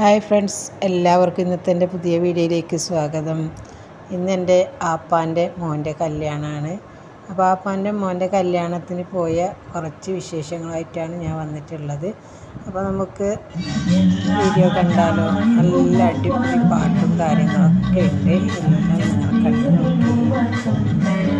Hi friends എല്ലാവർക്കും ഇന്നത്തെ എന്റെ പുതിയ വീഡിയോയിലേക്ക് സ്വാഗതം. ഇന്ന് എന്റെ ആപ്പാന്റെ മോന്റെ കല്യാണമാണ്. അപ്പോൾ ആപ്പാന്റെ മോന്റെ കല്യാണത്തിന് പോയ കുറച്ച് വിശേഷങ്ങളായിട്ടാണ് ഞാൻ വന്നിട്ടുള്ളത്. അപ്പോൾ നമുക്ക് വീഡിയോ കണ്ടാലോ? നല്ല അടിപൊളി പാട്ടും കാര്യങ്ങളൊക്കെ ഉണ്ട്. എല്ലാം കണ്ടു നോക്കി.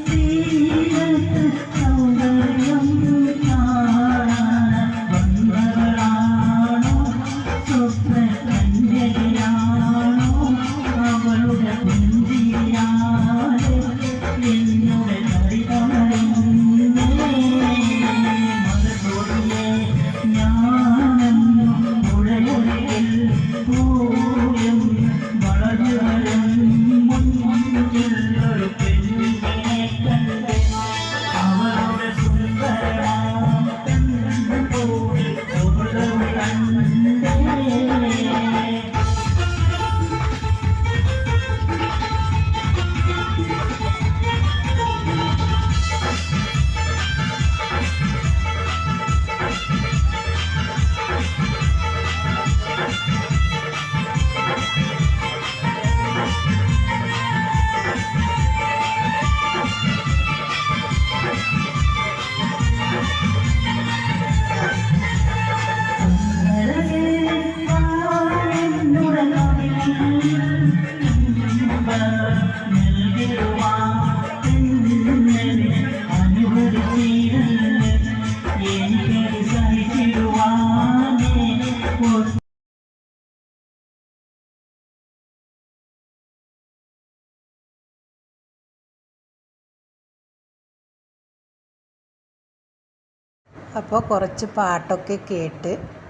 അപ്പോൾ കുറച്ച് പാട്ടൊക്കെ കേട്ട്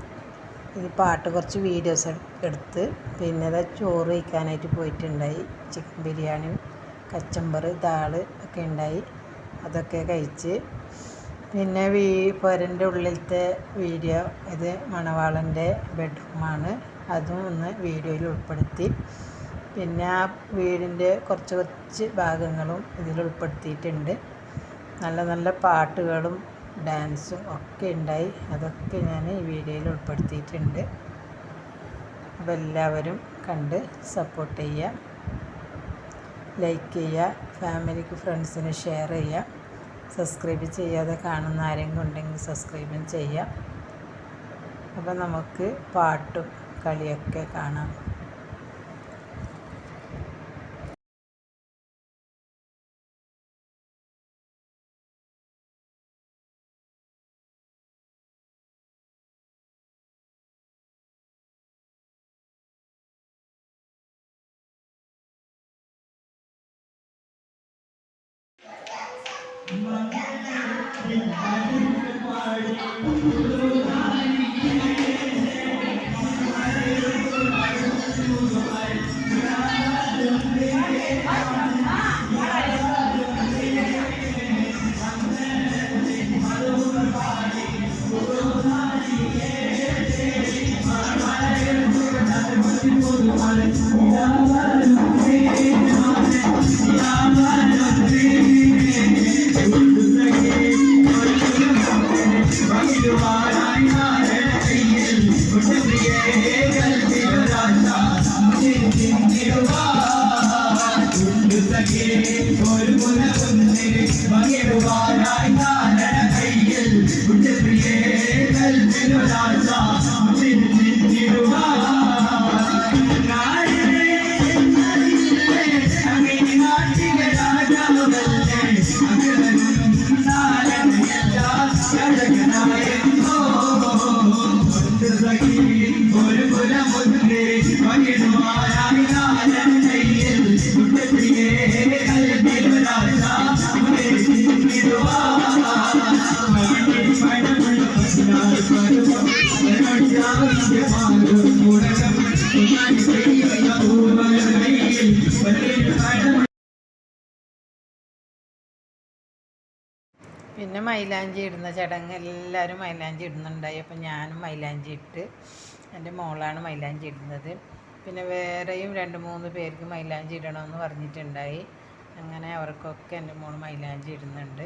ഈ പാട്ട് കുറച്ച് വീഡിയോസ് എടുത്ത് പിന്നെ അത് ചോറ് വയ്ക്കാനായിട്ട് പോയിട്ടുണ്ടായി. ചിക്കൻ ബിരിയാണി കച്ചമ്പർ ദാൾ ഒക്കെ ഉണ്ടായി. അതൊക്കെ കഴിച്ച് പിന്നെ വീ പുരന്റെ ഉള്ളിലത്തെ വീഡിയോ ഇത് മണവാളന്റെ ബെഡ്റൂമാണ് അതും ഒന്ന് വീഡിയോയിൽ ഉൾപ്പെടുത്തി. പിന്നെ ആ വീടിന്റെ കുറച്ച് കുറച്ച് ഭാഗങ്ങളും ഇതിൽ ഉൾപ്പെടുത്തിയിട്ടുണ്ട്. നല്ല നല്ല പാട്ടുകളും ഡാൻസും ഒക്കെ ഉണ്ടായി. അതൊക്കെ ഞാൻ ഈ വീഡിയോയിൽ ഉൾപ്പെടുത്തിയിട്ടുണ്ട്. അപ്പോൾ എല്ലാവരും കണ്ട് സപ്പോർട്ട് ചെയ്യുക. ലൈക്ക് ചെയ്യുക. ഫാമിലിക്ക് ഫ്രണ്ട്സിന് ഷെയർ ചെയ്യുക. സബ്സ്ക്രൈബ് ചെയ്യാതെ കാണുന്ന ആരെങ്കിലും ഉണ്ടെങ്കിൽ സബ്സ്ക്രൈബും ചെയ്യുക. അപ്പോൾ നമുക്ക് പാട്ടും കളിയൊക്കെ കാണാം. Thank you. Hallelujah. പിന്നെ മൈലാഞ്ചി ഇടുന്ന ചടങ്ങ് എല്ലാവരും മൈലാഞ്ചി ഇടുന്നുണ്ടായി. അപ്പം ഞാനും മൈലാഞ്ചി ഇട്ട് എന്റെ മോളാണ് മൈലാഞ്ചി ഇടുന്നത്. പിന്നെ വേറെയും രണ്ട് മൂന്ന് പേർക്ക് മൈലാഞ്ചി ഇടണമെന്ന് പറഞ്ഞിട്ടുണ്ടായി. അങ്ങനെ അവർക്കൊക്കെ എന്റെ മോൾ മൈലാഞ്ചി ഇടുന്നുണ്ട്.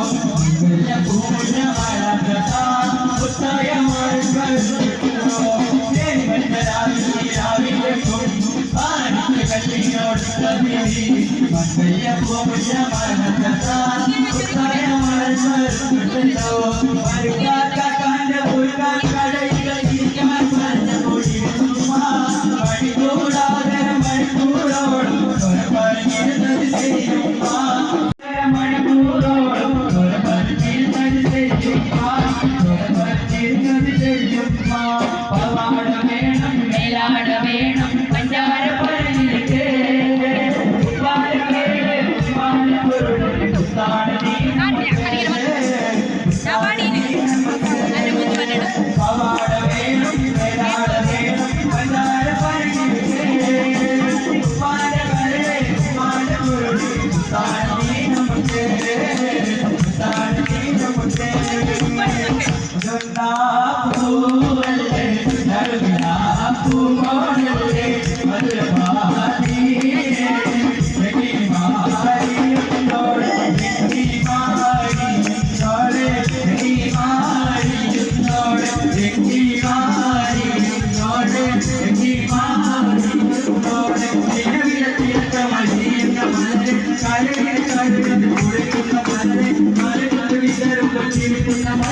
தான்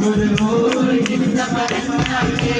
Guru Guru Jinda Parasnake